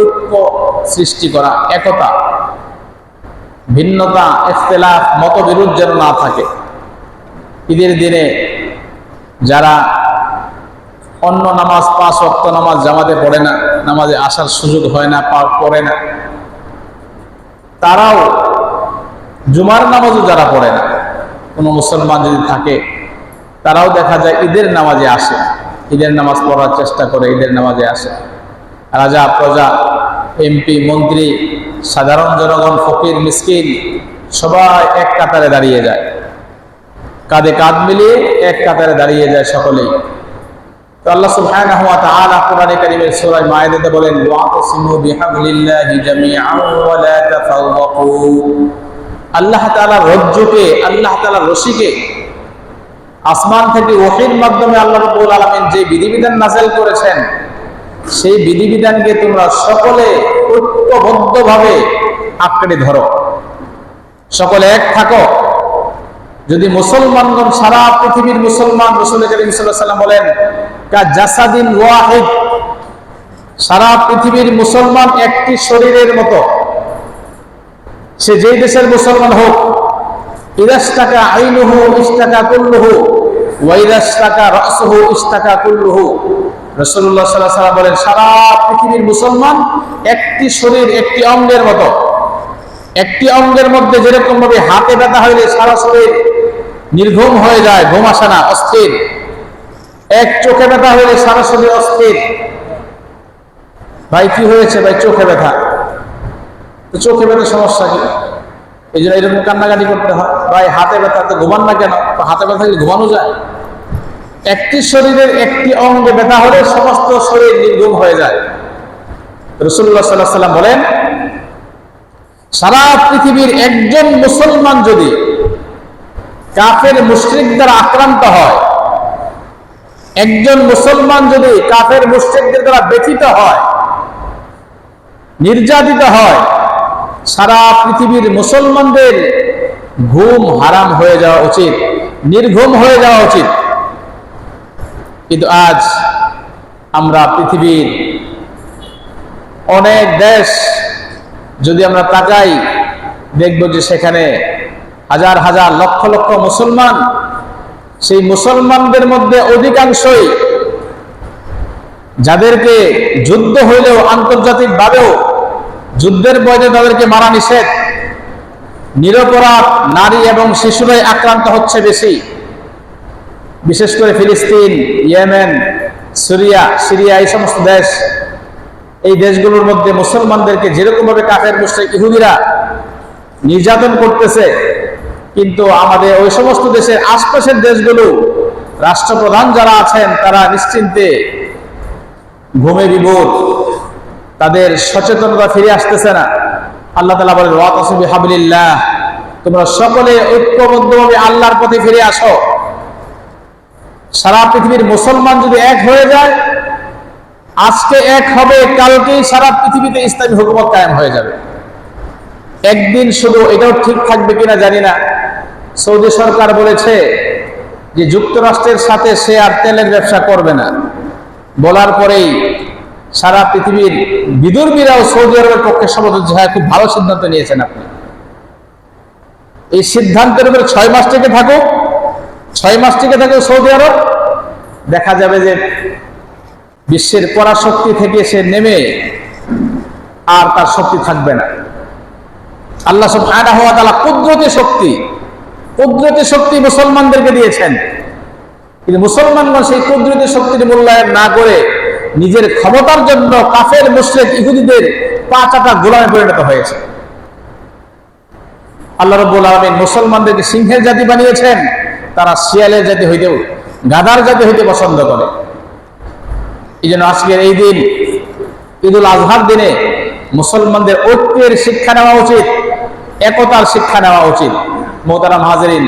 ঐক্য সৃষ্টি করা একতা। ভিন্নতা, ইখতলাফ, মতবিরোধ যেন না থাকে। ঈদের দিনে যারা অন্য নামাজ, পাঁচ অক্ত নামাজ জামাতে পড়ে না, নামাজে আসার সুযোগ হয় না পড়ে না, তারাও জুমার নামাজও যারা পড়ে না, কোনো মুসলমান যদি থাকে, তারাও দেখা যায় ঈদের নামাজে আসে। ঈদের নামাজ পড়ার চেষ্টা করে, ঈদের নামাজে আসে। রাজা, প্রজা, এমপি, মন্ত্রী, সাধারণ জনগণ, ফকির, মিসকিন, সবাই এক কাতারে দাঁড়িয়ে যায়। কাঁধে কাঁধ মিলিয়ে এক কাতারে দাঁড়িয়ে যায় সকলেই। তো আল্লাহ তাআলা রজ্জুকে, আল্লাহ তাআলা রশিকে আসমান থেকে ওহীর মাধ্যমে আল্লাহ আলামিন যে বিধিবিধান নাযিল করেছেন সেই বিধিবিধানকে তোমরা সকলে ঐক্যবদ্ধভাবে আঁকড়ে ধরো। সকলে এক থাকো। যদি মুসলমানগণ সারা পৃথিবীর মুসলমান রসুল করিম সাল্লাম বলেন জাসাদিন ওয়াহিদ সারা পৃথিবীর মুসলমান একটি শরীরের মতো। সে যেই দেশের মুসলমান হোক ইরাস টাকা আইনুহু ইস্তাকা কুল্লুহু ওয়াইরাস টাকা রস রসহু ইস্তাকা কুল্লুহু রসুল্লাহ সাল্লাহ সাল্লাম বলেন, সারা পৃথিবীর মুসলমান একটি শরীর, একটি অঙ্গের মতো। একটি অঙ্গের মধ্যে যেরকম ভাবে হাতে ব্যথা হইলে সারা শরীর নির্ঘুম হয়ে যায়, ঘুম আসে না, অস্থির। এক চোখে ব্যথা হইলে সারা শরীর অস্থির। ভাই, কি হয়েছে ভাই, চোখে ব্যথা? তো চোখে ব্যথা সমস্যা কি? এই জন্য এরকম কান্নাকাটি করতে হয়। ভাই, হাতে ব্যথা তো ঘুমান না কেন? হাতে ব্যথা কি ঘুমানো যায়? একটি শরীরের একটি অঙ্গে ব্যথা হলে সমস্ত শরীর নির্ঘুম হয়ে যায়। রসুল্লাহ সাল্লাহ সাল্লাম বলেন, সারা পৃথিবীর একজন মুসলমান যদি কাফের মুশরিক দ্বারা আক্রান্ত হয়, একজন মুসলমান যদি কাফের মুশরিকদের দ্বারা ব্যথিত হয়, নির্যাতিত হয়, সারা পৃথিবীর মুসলমানদের ঘুম হারাম হয়ে যাওয়া উচিত, নির্ঘুম হয়ে যাওয়া উচিত। কিন্তু আজ আমরা পৃথিবীর অনেক দেশ যদি আমরা তাকাই, দেখব যে সেখানে হাজার হাজার লক্ষ লক্ষ মুসলমান, সেই মুসলমানদের মধ্যে অধিকাংশই যাদেরকে যুদ্ধ হইলেও আন্তর্জাতিক ভাবেও যুদ্ধের বয়সে তাদেরকে মারা নিষেধ, নিরপরাধ নারী এবং শিশুরাই আক্রান্ত হচ্ছে বেশি। বিশেষ করে ফিলিস্তিন, ইয়েমেন, সিরিয়া সিরিয়া, এই সমস্ত দেশ, এই দেশগুলোর মধ্যে মুসলমানদেরকে যেরকম ভাবে কাফের, মুশ্রিক, ইহুদিরা নির্যাতন করতেছে, কিন্তু আমাদের ওই সমস্ত দেশের আশপাশের দেশগুলো রাষ্ট্রপ্রধান যারা আছেন, তারা নিশ্চিন্তে ঘুমে বিবোধ তাদের সচেতনতা ফিরে আসতেছে না। আল্লাহ তালা বলেন ওয়াতসবি হাবিল্লাহ তোমরা সকলে ঐক্যবদ্ধভাবে আল্লাহর পথে ফিরে আসো। সারা পৃথিবীর মুসলমান যদি এক হয়ে যায়, আজকে এক হবে, কালকেই সারা পৃথিবীতে ইসলামী হুকুমত কায়েম হয়ে যাবে। একদিন শুধু এটাও ঠিক থাকবে কিনা জানি না। সৌদি সরকার বলেছে যে যুক্তরাষ্ট্রের সাথে সে আর তেলের ব্যবসা করবে না। বলার পরেই সারা পৃথিবীর বিদুর্মীরাও সৌদি আরবের পক্ষে সমর্থন হ্যাঁ খুব ভালো সিদ্ধান্ত নিয়েছেন আপনি। এই সিদ্ধান্তের উপরে ছয় মাস থেকে থাকুক ছয় মাস থেকে থাকুক সৌদি আরব। দেখা যাবে যে বিশ্বের পরাশক্তি থেকে সে নেমে আর তার শক্তি থাকবে না। আল্লাহ সব আয়না হওয়া তালা কুদরতি শক্তি কুদরতি শক্তি মুসলমানদেরকে দিয়েছেন। কিন্তু মুসলমানগণ সেই কুদরতি শক্তির মূল্যায়ন না করে নিজের ক্ষমতার জন্য কাফের, মুশ্রেক, ইহুদিদের পা চাটা গোলামে পরিণত হয়েছে। আল্লাহ রব্বুল আলমিন মুসলমানদেরকে সিংহের জাতি বানিয়েছেন। তারা শিয়ালের জাতি হইতেও গাদার জাতি হইতে পছন্দ করে। এই জন্য আজকের এই দিন, ঈদুল আজহার দিনে মুসলমানদের ঐক্যের শিক্ষা নেওয়া উচিত, একতার শিক্ষা নেওয়া উচিত। মোহতারাম হাজরিন